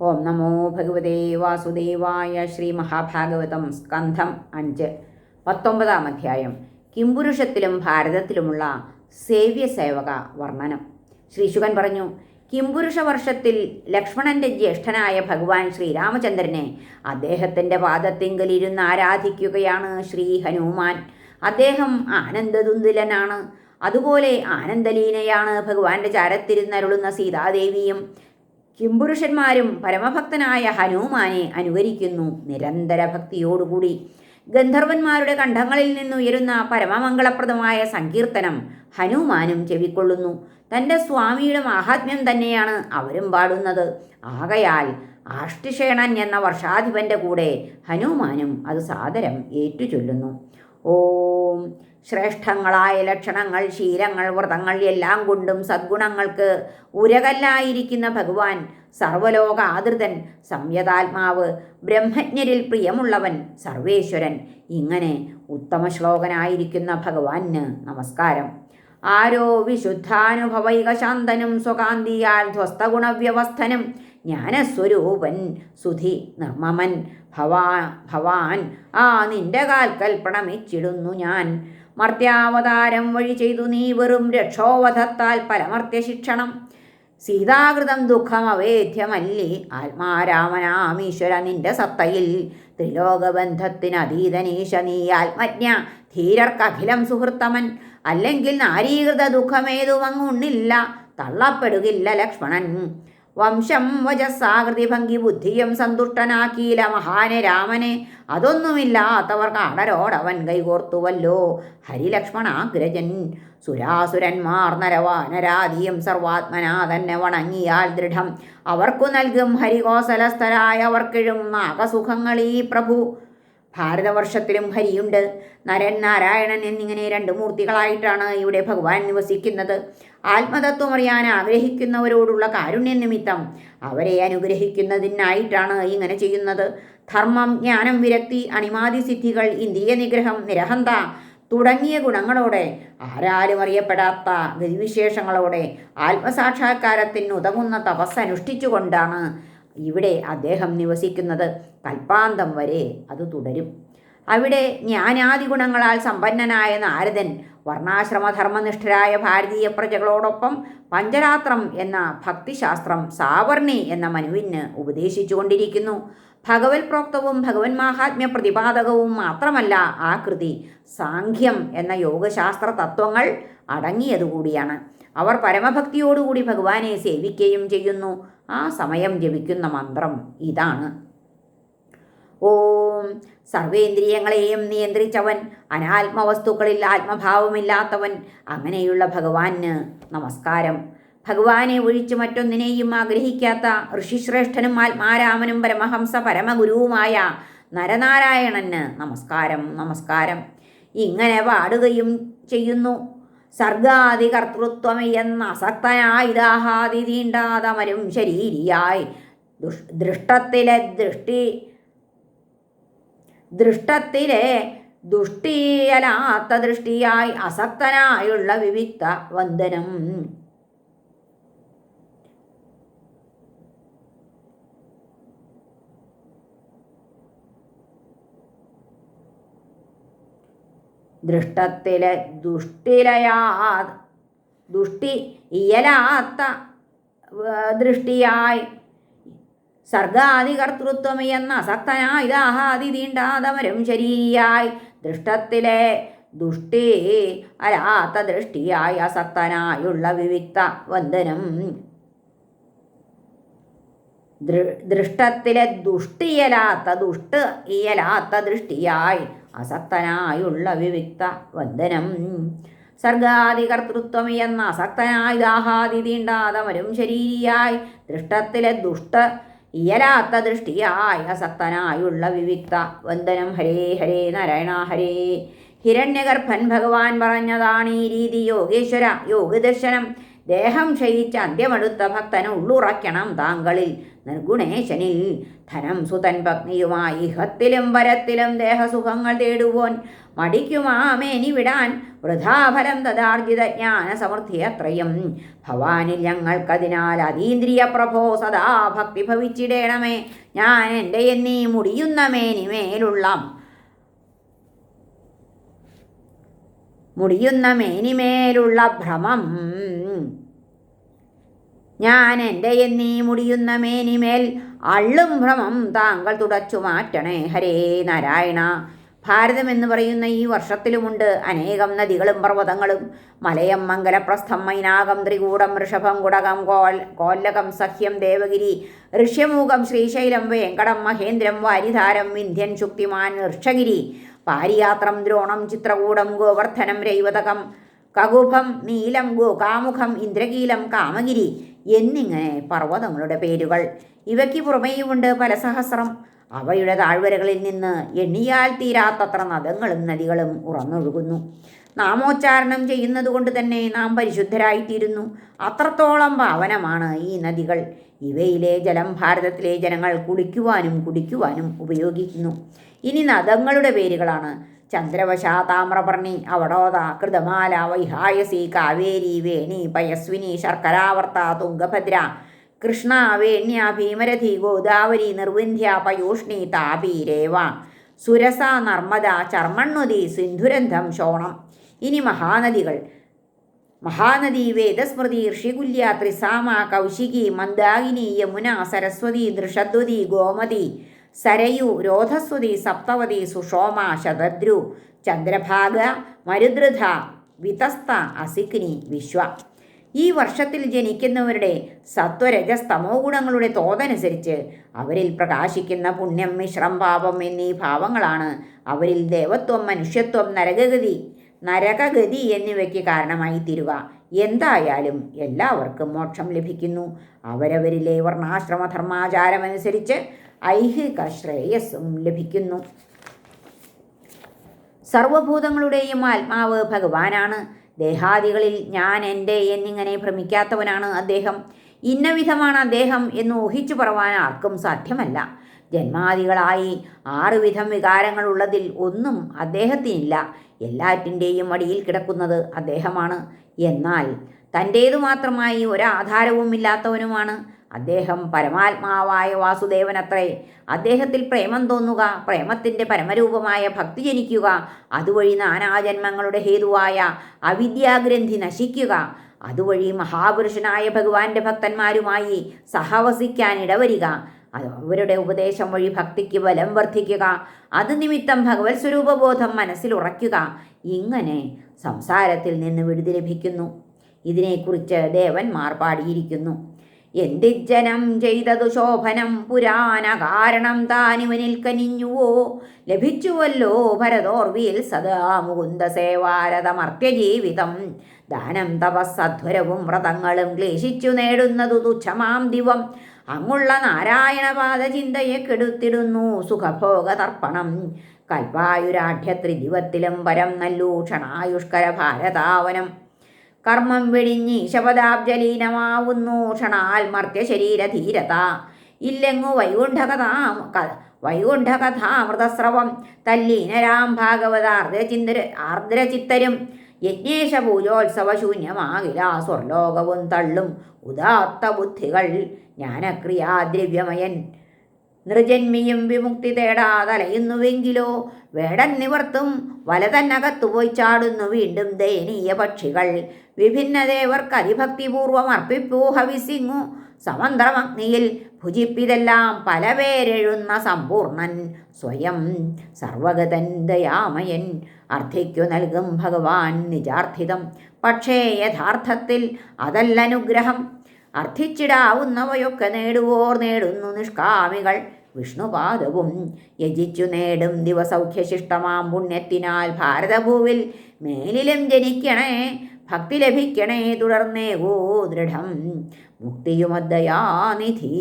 ഓം നമോ ഭഗവതേ വാസുദേവായ ശ്രീ മഹാഭാഗവതം സ്കന്ധം അഞ്ച്. പത്തൊമ്പതാം അധ്യായം. കിംപുരുഷത്തിലും ഭാരതത്തിലുമുള്ള സേവ്യസേവക വർണനം. ശ്രീശുകൻ പറഞ്ഞു കിംപുരുഷ വർഷത്തിൽ ലക്ഷ്മണന്റെ ജ്യേഷ്ഠനായ ഭഗവാൻ ശ്രീരാമചന്ദ്രനെ അദ്ദേഹത്തിന്റെ പാദത്തിങ്കൽ ഇരുന്ന് ആരാധിക്കുകയാണ് ശ്രീ ഹനുമാൻ. അദ്ദേഹം ആനന്ദതുന്തിലനാണ്. അതുപോലെ ആനന്ദലീനയാണ് ഭഗവാന്റെ ചാരത്തിരുന്നരുളുന്ന സീതാദേവിയും കിംപുരുഷന്മാരും പരമഭക്തനായ ഹനുമാനെ അനുകരിക്കുന്നു നിരന്തര ഭക്തിയോടുകൂടി. ഗന്ധർവന്മാരുടെ കണ്ഠങ്ങളിൽ നിന്നുയരുന്ന പരമമംഗളപ്രദമായ സങ്കീർത്തനം ഹനുമാനും ചെവിക്കൊള്ളുന്നു. തന്റെ സ്വാമിയുടെ മാഹാത്മ്യം തന്നെയാണ് അവരും പാടുന്നത്. ആകയാൽ ആഷ്ടിഷേണൻ എന്ന വർഷാധിപന്റെ കൂടെ ഹനുമാനും അത് സാദരം ഏറ്റുചൊല്ലുന്നു. ഓം ശ്രേഷ്ഠങ്ങളായ ലക്ഷണങ്ങൾ ശീലങ്ങൾ വ്രതങ്ങൾ എല്ലാം കൊണ്ടും സദ്ഗുണങ്ങൾക്ക് ഉരകല്ലായിരിക്കുന്ന ഭഗവാൻ സർവലോക ആദൃതൻ സംയതാത്മാവ് ബ്രഹ്മജ്ഞരിൽ പ്രിയമുള്ളവൻ സർവേശ്വരൻ. ഇങ്ങനെ ഉത്തമ ശ്ലോകനായിരിക്കുന്ന ഭഗവാന് നമസ്കാരം. ആരോ വിശുദ്ധാനുഭവൈക ശാന്തനും സ്വകാന്തിയാൽ ധ്വസ്തഗുണവ്യവസ്ഥനും ജ്ഞാനസ്വരൂപൻ സുധി നിർമ്മമൻ. ഭവാ ഭവാൻ ആ നിന്റെ കാൽക്കൽ പ്രണമിച്ചിടുന്നു ഞാൻ. മർത്യാവതാരം വഴി ചെയ്തു നീ വെറും രക്ഷോവധത്താൽ പരമർത്യശിക്ഷണം. സീതാകൃതം ദുഃഖം അവേദ്യമല്ലി. ആത്മാരാമനാമീശ്വര നിന്റെ സത്തയിൽ ത്രിലോകബന്ധത്തിനതീതനീശ നീ ആത്മജ്ഞ ധീരർക്കഖിലം സുഹൃത്തമൻ. അല്ലെങ്കിൽ നാരീകൃത ദുഃഖമേതും അങ്ങുണ്ണില്ല തള്ളപ്പെടുകില്ല ലക്ഷ്മണൻ. വംശം വജസ്സാകൃതി ഭംഗി ബുദ്ധിയും സന്തുഷ്ടനാക്കിയില്ല മഹാനെ രാമനെ. അതൊന്നുമില്ലാത്തവർ അടരോടവൻ കൈകോർത്തുവല്ലോ. ഹരിലക്ഷ്മണാഗ്രജൻ സുരാസുരന്മാർ നരവാനരാധിയും സർവാത്മനാ തന്നെ വണങ്ങിയാൽ ദൃഢം. അവർക്കു നൽകും ഹരികോസലസ്ഥരായവർക്കിഴും നാഗസുഖങ്ങളീ പ്രഭു. ഭാരതവർഷത്തിലും ഹരിയുണ്ട്. നരൻ നാരായണൻ എന്നിങ്ങനെ രണ്ട് മൂർത്തികളായിട്ടാണ് ഇവിടെ ഭഗവാൻ നിവസിക്കുന്നത്. ആത്മതത്വം അറിയാൻ ആഗ്രഹിക്കുന്നവരോടുള്ള കാരുണ്യ നിമിത്തം അവരെ അനുഗ്രഹിക്കുന്നതിനായിട്ടാണ് ഇങ്ങനെ ചെയ്യുന്നത്. ധർമ്മം ജ്ഞാനം വിരക്തി അണിമാതി സിദ്ധികൾ ഇന്ദ്രിയ നിഗ്രഹം നിരഹന്ത തുടങ്ങിയ ഗുണങ്ങളോടെ ആരാലും അറിയപ്പെടാത്ത ഗതിവിശേഷങ്ങളോടെ ആത്മസാക്ഷാത്കാരത്തിന് ഉതകുന്ന തപസ് അനുഷ്ഠിച്ചുകൊണ്ടാണ് ഇവിടെ അദ്ദേഹം നിവസിക്കുന്നത് കൽപ്പാന്തം വരെ അത് തുടരും. അവിടെ ജ്ഞാനാദി ഗുണങ്ങളാൽ സമ്പന്നനായ നാരദൻ വർണാശ്രമധർമ്മനിഷ്ഠരായ ഭാരതീയ പ്രജകളോടൊപ്പം പഞ്ചരാത്രം എന്ന ഭക്തിശാസ്ത്രം സാവർണി എന്ന മനുവിന് ഉപദേശിച്ചുകൊണ്ടിരിക്കുന്നു. ഭഗവത് പ്രോക്തവും ഭഗവൻ മാഹാത്മ്യ പ്രതിപാദകവും മാത്രമല്ല ആ കൃതി സാഖ്യം എന്ന യോഗശാസ്ത്ര തത്വങ്ങൾ അടങ്ങിയതുകൂടിയാണ്. അവർ പരമഭക്തിയോടുകൂടി ഭഗവാനെ സേവിക്കുകയും ചെയ്യുന്നു. ആ സമയം ജപിക്കുന്ന മന്ത്രം ഇതാണ്. ഓം സർവേന്ദ്രിയങ്ങളെയും നിയന്ത്രിച്ചവൻ അനാത്മവസ്തുക്കളിൽ ആത്മഭാവമില്ലാത്തവൻ അങ്ങനെയുള്ള ഭഗവാന് നമസ്കാരം. ഭഗവാനെ ഒഴിച്ച് മറ്റൊന്നിനെയും ആഗ്രഹിക്കാത്ത ഋഷിശ്രേഷ്ഠനും ആത്മാരാമനും പരമഹംസ പരമഗുരുവുമായ നരനാരായണന് നമസ്കാരം നമസ്കാരം. ഇങ്ങനെ പാടുകയും ചെയ്യുന്നു. സർഗാദി കർത്തൃത്വമെന്ന അസക്തനായിദാഹാദി തീണ്ടാതമരും ശരീരിയായി. ദുഷ് ദൃഷ്ടത്തിലെ ദൃഷ്ടി ദൃഷ്ടത്തിലെ ദുഷ്ടിയലാത്ത ദൃഷ്ടിയായി അസക്തനായുള്ള വിവിക്ത വന്ദനം. ദൃഷ്ടത്തിലെ ദുഷ്ടിലയാ ദുഷ്ടി ഇയലാത്ത ദൃഷ്ടിയായി സർഗാദികർത്തൃത്വം എന്ന അസക്തനായി ദാഹാദി തീണ്ടാതമരും ശരീരിയായി ദൃഷ്ടത്തിലെ ദുഷ്ടി അലാത്ത ദൃഷ്ടിയായി അസക്തനായുള്ള വിവിക്ത വന്ദനം. ദൃഷ്ടത്തിലെ ദുഷ്ടിയലാത്ത ദുഷ്ട ഇയലാത്ത ദൃഷ്ടിയായി അസക്തനായുള്ള വിവിക്ത വന്ദനം. സർഗാദികർത്തൃത്വം എന്ന അസക്തനായി ദാഹാദി തീണ്ടാതമരും ശരീരിയായി ദൃഷ്ടത്തിലെ ദുഷ്ട ഇയലാത്ത ദൃഷ്ടിയായി അസക്തനായുള്ള വിവിക്ത വന്ദനം. ഹരേ ഹരേ നാരായണ ഹരേ. ഹിരണ്യഗർഭൻ ഭഗവാൻ പറഞ്ഞതാണ് ഈ രീതി. യോഗേശ്വര യോഗദർശനം. ദേഹം ക്ഷയിച്ച് അന്ത്യമെടുത്ത ഭക്തന് ഉള്ളുറയ്ക്കണം താങ്കളിൽ. നിർഗുണേശനിൽ ധനം സുതൻ പത്നിയുമായി ഇഹത്തിലും പരത്തിലും ദേഹസുഖങ്ങൾ തേടുവോൻ മടിക്കുമാമേനി വിടാൻ വൃഥാഫലം തദാർജിത ജ്ഞാന സമൃദ്ധിയത്രയും ഭവാനിൽ ഞങ്ങൾക്കതിനാൽ അതീന്ദ്രിയ പ്രഭോ സദാ ഭക്തി ഭവിച്ചിടേണമേ. ഞാൻ എന്റെ എന്നീ മുടിയുന്ന മേനിമേലുള്ള മുടിയുന്ന മേനിമേലുള്ള ഭ്രമം ഞാൻ എന്റെ എന്നീ മുടിയുന്ന മേനിമേൽ അള്ളും ഭ്രമം താങ്കൾ തുടച്ചു മാറ്റണേ. ഹരേ നാരായണ. ഭാരതം എന്ന് പറയുന്ന ഈ വർഷത്തിലുമുണ്ട് അനേകം നദികളും പർവതങ്ങളും. മലയം മംഗലപ്രസ്ഥം മൈനാകം ത്രികൂടം ഋഷഭം കുടകം കോൽ കോല്ലകം സഖ്യം ദേവഗിരി ഋഷ്യമൂകം ശ്രീശൈലം വേങ്കടം മഹേന്ദ്രം വാരിധാരം വിന്ധ്യൻ ശുക്തിമാൻ ഋഷഗിരി പാരിയാത്രം ദ്രോണം ചിത്രകൂടം ഗോവർദ്ധനം രൈവതകം കകുഭം നീലം ഗോകാമുഖം ഇന്ദ്രകീലം കാമഗിരി എന്നിങ്ങനെ പർവതങ്ങളുടെ പേരുകൾ. ഇവയ്ക്ക് പുറമേയുമുണ്ട് പല സഹസ്രം. അവയുടെ താഴ്വരകളിൽ നിന്ന് എണ്ണിയാൽ തീരാത്തത്ര നദങ്ങളും നദികളും ഉറന്നൊഴുകുന്നു. നാമോച്ചാരണം ചെയ്യുന്നത് കൊണ്ട് തന്നെ നാം പരിശുദ്ധരായിത്തീരുന്നു. അത്രത്തോളം പാവനമാണ് ഈ നദികൾ. ഇവയിലെ ജലം ഭാരതത്തിലെ ജനങ്ങൾ കുടിക്കുവാനും കുടിക്കുവാനും ഉപയോഗിക്കുന്നു. ഇനി നദങ്ങളുടെ പേരുകളാണ്. ചന്ദ്രവശ താമ്രപർണി അവടോദാ കൃതമാല വൈഹായസി കാവേരി വേണി പയസ്വിനി ശർക്കരാവർത്ത തുംഗഭദ്ര കൃഷ്ണ വേണ്യ ഭീമരഥി ഗോദാവരി നിർവിന്ധ്യ പയൂഷ്ണി താപി രേവ സുരസ നർമ്മദ ചർമ്മണ്ണുതി സിന്ധുരന്ധം ശോണം. ഇനി മഹാനദികൾ. മഹാനദി വേദസ്മൃതി ഋഷികുല്യ ത്രിസാമ കൗശികി മന്ദാകിനി യമുന സരസ്വതി ദൃഷദ്വതി ഗോമതി സരയു രോധസ്വതി സപ്തവതി സുഷോമ ശതദ്രു ചന്ദ്രഭാഗ മരുദ്രഥ വിതസ്ത അസിഗ്നി വിശ്വ. ഈ വർഷത്തിൽ ജനിക്കുന്നവരുടെ സത്വരജസ്തമോ ഗുണങ്ങളുടെ തോതനുസരിച്ച് അവരിൽ പ്രകാശിക്കുന്ന പുണ്യം മിശ്രം പാപം എന്നീ ഭാവങ്ങളാണ് അവരിൽ ദേവത്വം മനുഷ്യത്വം നരകഗതി നരകഗതി എന്നിവയ്ക്ക് കാരണമായി തീരുക. എന്തായാലും എല്ലാവർക്കും മോക്ഷം ലഭിക്കുന്നു. അവരവരിലെ വർണാശ്രമധർമാചാരമനുസരിച്ച് ഐഹിക ശ്രേയസ്സും ലഭിക്കുന്നു. സർവഭൂതങ്ങളുടെയും ആത്മാവ് ഭഗവാനാണ്. ദേഹാദികളിൽ ഞാൻ എന്റെ എന്നിങ്ങനെ ഭ്രമിക്കാത്തവനാണ് അദ്ദേഹം. ഇന്നവിധമാണ് അദ്ദേഹം എന്ന് ഊഹിച്ചു പറവാൻ ആർക്കും സാധ്യമല്ല. ജന്മാദികളായി ആറുവിധം വികാരങ്ങളുള്ളതിൽ ഒന്നും അദ്ദേഹത്തിനില്ല. എല്ലാറ്റിന്റെയും അടിയിൽ കിടക്കുന്നത് അദ്ദേഹമാണ്. എന്നാൽ തന്റേതു മാത്രമായി ഒരാധാരവും ഇല്ലാത്തവനുമാണ് അദ്ദേഹം പരമാത്മാവായ വാസുദേവനത്രേ. അദ്ദേഹത്തിൽ പ്രേമം തോന്നുക പ്രേമത്തിന്റെ പരമരൂപമായ ഭക്തി ജനിക്കുക അതുവഴി നാനാജന്മങ്ങളുടെ ഹേതുവായ അവിദ്യാഗ്രന്ഥി നശിക്കുക അതുവഴി മഹാപുരുഷനായ ഭഗവാന്റെ ഭക്തന്മാരുമായി സഹവസിക്കാൻ ഇടവരിക അവരുടെ ഉപദേശം വഴി ഭക്തിക്ക് ബലം വർദ്ധിക്കുക അത് നിമിത്തം ഭഗവത് സ്വരൂപബോധം മനസ്സിൽ ഉറയ്ക്കുക ഇങ്ങനെ സംസാരത്തിൽ നിന്ന് വിടുതി ലഭിക്കുന്നു. ഇതിനെക്കുറിച്ച് ദേവന്മാർ പാടിയിരിക്കുന്നു. എന്തിജ്ജനം ചെയ്തതു ശോഭനം? പുരാന കാരണം താനിവനിൽ കനിഞ്ഞുവോ? ലഭിച്ചുവല്ലോ ഭരതോർവിയിൽ സദാ മുകുന്ദ സേവാരതമർത്യജീവിതം ദാനം തപസ്സധ്വരവും വ്രതങ്ങളും ക്ലേശിച്ചു നേടുന്നതു തുച്ഛമാം ദിവം. അങ്ങുള്ള നാരായണപാദ ചിന്തയെ കെടുത്തിടുന്നു സുഖഭോഗ തർപ്പണം കൽപ്പായുരാഢ്യത്രിദിവത്തിലും വരം നല്ലൂഷണായുഷ്കര ഭാരതാവനം കർമ്മം വെടിഞ്ഞി ശപദാബ്ജലീനമാവുന്നു ക്ഷണാൽ മർത്യശരീരധീരത ഇല്ലെങ്ങു വൈകുണ്ഠകഥാ വൈകുണ്ഠകഥാമൃതസ്രവം തല്ലീനരാം ഭാഗവതാർദ്രചിന്ത ആർദ്രചിത്തരും. യജ്ഞേശ പൂജോത്സവ ശൂന്യമാകില സ്വർലോകവും തള്ളും. ഉദാത്ത ബുദ്ധികൾ ജ്ഞാനക്രിയാദ്രവ്യമയൻ നൃജന്മിയും വിമുക്തി തേടാതലയുന്നുവെങ്കിലോ? വേടൻ നിവർത്തും വലതന്നകത്തു പോയി ചാടുന്നു വീണ്ടും ദയനീയ പക്ഷികൾ. വിഭിന്ന ദേവർക്ക് അതിഭക്തിപൂർവം അർപ്പിപ്പൂ ഹവിസിങ്ങു. സമന്ത്രമഗ്നിയിൽ ഭുജിപ്പിതെല്ലാം പല പേരെഴുന്ന സമ്പൂർണൻ സ്വയം സർവഗതൻ ദയാമയൻ അർത്ഥിക്കു നൽകും ഭഗവാൻ നിജാർത്ഥിതം പക്ഷേ യഥാർത്ഥത്തിൽ അതല്ല അനുഗ്രഹം അർത്ഥിച്ചിടാവുന്നവയൊക്കെ നേടുവോർ നേടുന്നു നിഷ്കാമികൾ. വിഷ്ണുപാദവും യജിച്ചു നേടും ദിവസൗഖ്യശിഷ്ടമാം പുണ്യത്തിനാൽ ഭാരതഭൂവിൽ മേലിലും ജനിക്കണേ ഭക്തി ലഭിക്കണേ തുടർന്നേകോ ദൃഢം. മുക്തിയുമദ്ദയാനിധി.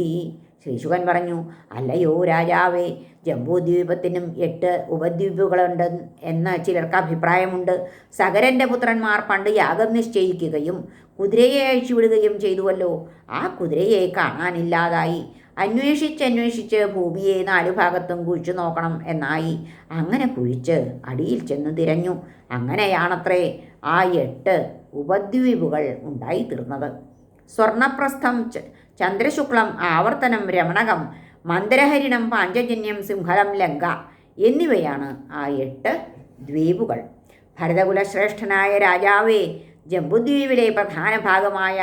ശ്രീശുഖൻ പറഞ്ഞു അല്ലയോ രാജാവേ ജംബൂദ്വീപത്തിനും എട്ട് ഉപദ്വീപുകളുണ്ട് എന്ന് ചിലർക്ക് അഭിപ്രായമുണ്ട്. സകരന്റെ പുത്രന്മാർ പണ്ട് യാഗം നിശ്ചയിക്കുകയും കുതിരയെ അഴിച്ചുവിടുകയും ചെയ്തുവല്ലോ. ആ കുതിരയെ കാണാനില്ലാതായി. അന്വേഷിച്ചന്വേഷിച്ച് ഭൂമിയെ നാലു ഭാഗത്തും കുഴിച്ചു നോക്കണം എന്നായി. അങ്ങനെ കുഴിച്ച് അടിയിൽ ചെന്ന് തിരഞ്ഞു. അങ്ങനെയാണത്രേ ആ എട്ട് ഉപദ്വീപുകൾ ഉണ്ടായിത്തീർന്നത്. സ്വർണപ്രസ്ഥം ചന്ദ്രശുക്ലം ആവർത്തനം രമണകം മന്ദരഹരിണം പാഞ്ചജന്യം സിംഹലം ലങ്ക എന്നിവയാണ് ആ എട്ട് ദ്വീപുകൾ. ഭരതകുലശ്രേഷ്ഠനായ രാജാവേ ജമ്പുദ്വീപിലെ പ്രധാന ഭാഗമായ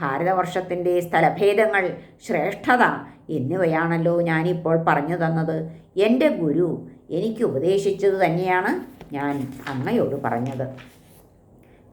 ഭാരതവർഷത്തിന്റെ സ്ഥലഭേദങ്ങൾ ശ്രേഷ്ഠത എന്നിവയാണല്ലോ ഞാനിപ്പോൾ പറഞ്ഞു തന്നത്. എന്റെ ഗുരു എനിക്ക് ഉപദേശിച്ചത് തന്നെയാണ് ഞാൻ അമ്മയോട് പറഞ്ഞത്.